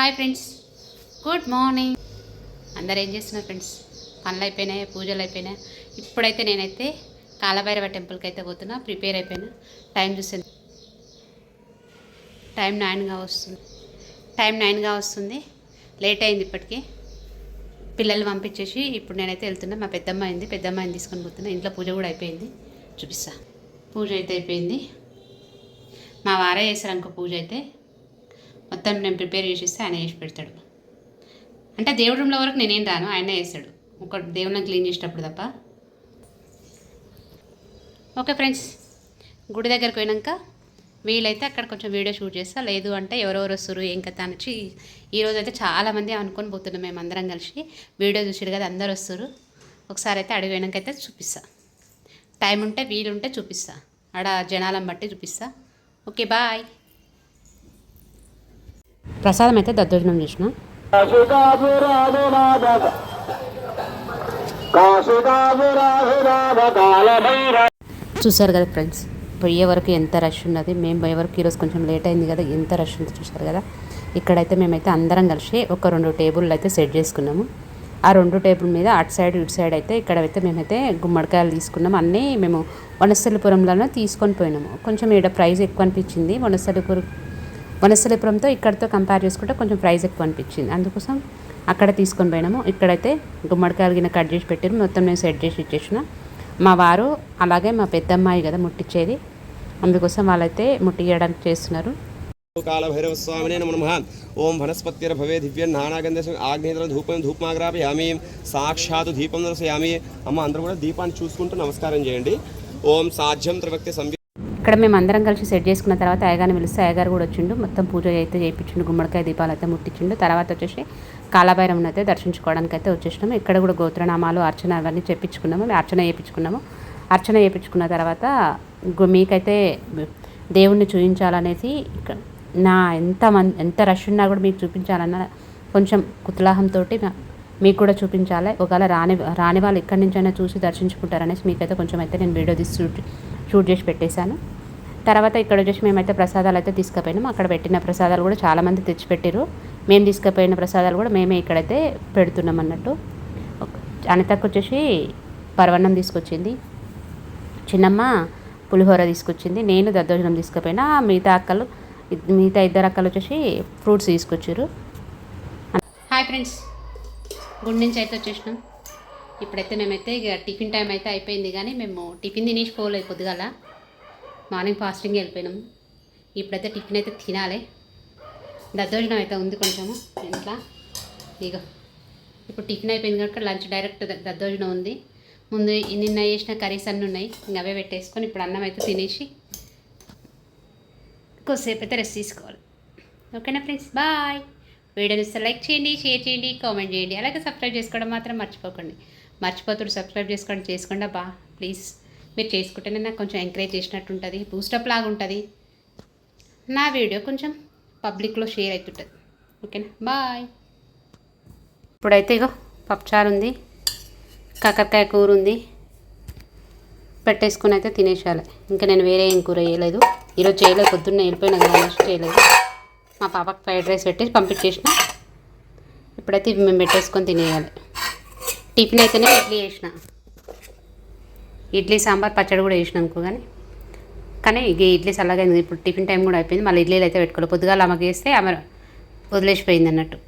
Hi friends. Good morning. అందరు ఏం చేస్తున్నారు ఫ్రెండ్స్? పనులు అయిపోయినాయి? పూజలు అయిపోయినాయి? ఇప్పుడైతే నేనైతే కాలభైరవ టెంపుల్కి అయితే పోతున్నా. ప్రిపేర్ అయిపోయినా. టైం చూసాను టైం నైన్గా వస్తుంది. టైం నైన్గా వస్తుంది. లేట్ అయింది ఇప్పటికీ. పిల్లలు పంపించేసి ఇప్పుడు నేనైతే వెళ్తున్నా. మా పెద్దమ్మ అయింది. పెద్దమ్మాయిని తీసుకొని పోతున్నా. ఇంట్లో పూజ కూడా అయిపోయింది. చూపిస్తా. పూజ అయితే అయిపోయింది. మా వారే చేశారు అనుకో పూజ అయితే. మొత్తం నేను ప్రిపేర్ చేసి ఆయన చేసి పెడతాడు. అంటే దేవుడి రూమ్లో వరకు నేనేం రాను ఆయన చేస్తాడు. ఒక దేవుడిని క్లీన్ చేసేటప్పుడు తప్ప. ఓకే ఫ్రెండ్స్ గుడి దగ్గరికి పోయినాక వీలైతే అక్కడ కొంచెం వీడియో షూట్ చేస్తా. లేదు అంటే ఎవరెవరు వస్తారు ఏం కథ అని ఈరోజు అయితే చాలామంది అనుకొని పోతున్నాం మేము అందరం కలిసి. వీడియో చూసారు కదా అందరు వస్తారు ఒకసారి అయితే అడిగి పోయినాక అయితే చూపిస్తా. టైం ఉంటే వీలుంటే చూపిస్తా. ఆడ జనాలను బట్టి చూపిస్తా. Okay bye. ప్రసాదం అయితే దద్దోజనం చేసిన. చూసారు కదా ఫ్రెండ్స్ పోయే వరకు ఎంత రష్ ఉన్నది. మేము పోయే వరకు ఈరోజు కొంచెం లేట్ అయింది కదా ఎంత రష్ ఉంది చూసారు కదా. ఇక్కడైతే మేమైతే అందరం కలిసి ఒక రెండు టేబుల్ అయితే సెట్ చేసుకున్నాము. ఆ రెండు టేబుల్ మీద అటు సైడ్ ఇటు సైడ్ అయితే ఇక్కడైతే మేమైతే గుమ్మడికాయలు తీసుకున్నాము. అన్నీ మేము వనస్థలిపురంలోనే తీసుకొని పోయినాము. కొంచెం ఇక్కడ ప్రైస్ ఎక్కువ అనిపించింది. వనస్థలిపురం వనస్థలిపురంతో ఇక్కడతో కంపేర్ చేసుకుంటే కొంచెం ప్రైస్ ఎక్కువ అనిపించింది. అందుకోసం అక్కడ తీసుకొని పోయినాము. ఇక్కడైతే గుమ్మడికాయలు గిన్నె కట్ చేసి పెట్టారు మొత్తం నేను సెట్ చేసి ఇచ్చేసిన. మా వారు అలాగే మా పెద్దమ్మాయి కదా ముట్టించేది అందుకోసం వాళ్ళైతే ముట్టియడానికి చేస్తున్నారు. కాళభైరవ స్వామినే నమ నమః. ఓం వనస్పతిర భవే దివ్యం నానాగంధ ఆగ్నేయ ధూపం ధూపమాగ్రాపయామి సాక్షాత్ దీపం దర్శయామి. అమ్మ అందరూ కూడా దీపాన్ని చూసుకుంటూ నమస్కారం చేయండి. ఓం సాధ్యం త్రివక్తి సంవి ఇక్కడ మేము అందరం కలిసి సెట్ చేసుకున్న తర్వాత అయ్యగారిని పిలిస్తే అయ్యగారు కూడా వచ్చిండు. మొత్తం పూజ అయితే చేయించిండు. గుమ్మడికాయ దీపాలు అయితే ముట్టించిండు. తర్వాత వచ్చేసి కాలభైరవం అయితే దర్శించుకోవడానికి అయితే వచ్చేసినాము. ఇక్కడ కూడా గోత్రనామాలు అర్చన అవన్నీ చెప్పించుకున్నాము అర్చన చేయించుకున్నాము. అర్చన చేయించుకున్న తర్వాత మీకైతే దేవుణ్ణి చూపించాలనేసి ఇక్కడ నా ఎంత మంది ఎంత రష్ ఉన్నా కూడా మీకు చూపించాలన్న కొంచెం కుతూహలంతో మీకు కూడా చూపించాలి. ఒకవేళ రాని రాని వాళ్ళు ఎక్కడి నుంచైనా చూసి దర్శించుకుంటారనేసి మీకైతే కొంచెం అయితే నేను వీడియో తీసి షూట్ షూట్ చేసి పెట్టేశాను. తర్వాత ఇక్కడ వచ్చేసి మేమైతే ప్రసాదాలు అయితే తీసుకుపోయినాం. అక్కడ పెట్టిన ప్రసాదాలు కూడా చాలామంది తెచ్చిపెట్టారు మేము తీసుకుపోయిన ప్రసాదాలు కూడా మేమే ఇక్కడైతే పెడుతున్నాం అన్నట్టు. అనితకు వచ్చేసి పరవన్నం తీసుకొచ్చింది. చిన్నమ్మ పులిహోర తీసుకొచ్చింది. నేను దద్దోజనం తీసుకుపోయినా మిగతా అక్కలు మిగతా ఇద్దరు అక్కలు వచ్చేసి ఫ్రూట్స్ తీసుకొచ్చారు హాయ్ ఫ్రెండ్స్. గుడి నుంచి అయితే వచ్చేసినాం. ఇప్పుడైతే మేమైతే ఇక టిఫిన్ టైం అయితే అయిపోయింది కానీ మేము టిఫిన్ తినేసి పోలేదు పొద్దుగాల. మార్నింగ్ ఫాస్టింగ్ వెళ్ళిపోయినాము ఇప్పుడైతే టిఫిన్ అయితే తినాలి. దద్దోజనం అయితే ఉంది కొంచెము. ఇంట్లో ఇక ఇప్పుడు టిఫిన్ అయిపోయింది కనుక లంచ్ డైరెక్ట్ దద్దోజనం ఉంది. ముందు నిన్న చేసిన కర్రీస్ అన్నీ ఉన్నాయి. ఇంక అవే పెట్టేసుకొని ఇప్పుడు అన్నం అయితే తినేసి కొద్దిసేపు అయితే రెస్ట్ తీసుకోవాలి. ఓకేనా ఫ్రెండ్స్? బాయ్. వీడియోని లైక్ చేయండి షేర్ చేయండి కామెంట్ చేయండి అలాగే సబ్స్క్రైబ్ చేసుకోవడం మాత్రం మర్చిపోకండి మర్చిపోతుడు సబ్స్క్రైబ్ చేసుకోండి చేసుకోండి బా ప్లీజ్ మీరు చేసుకుంటేనే నాకు కొంచెం ఎంకరేజ్ చేసినట్టు ఉంటుంది బూస్టప్ లాగా ఉంటుంది నా వీడియో కొంచెం పబ్లిక్లో షేర్ అవుతుంటుంది ఓకేనా బాయ్ ఇప్పుడైతే ఇగో పప్పుచారు ఉంది కాకరకాయ కూర ఉంది పెట్టేసుకుని అయితే తినేసేయాలి ఇంకా నేను వేరే ఏం కూర చేయలేదు ఈరోజు చేయలేదు పొద్దున్న వెళ్ళిపోయినా కదా చేయలేదు మా పాపకి ఫ్రైడ్ రైస్ పెట్టి పంపించేసిన. ఇప్పుడైతే ఇవి మేము పెట్టేసుకొని తినేయాలి. టిఫిన్ అయితేనే ఇడ్లీ వేసిన ఇడ్లీ సాంబార్ పచ్చడి కూడా వేసిన అనుకో కానీ కానీ ఇక ఇడ్లీ చల్లగా ఇప్పుడు టిఫిన్ టైం కూడా అయిపోయింది. మళ్ళీ ఇడ్లీలు అయితే పెట్టుకోవాలి. పొద్దుగాల ఆమెకి వేస్తే ఆమె వదిలేసిపోయింది అన్నట్టు.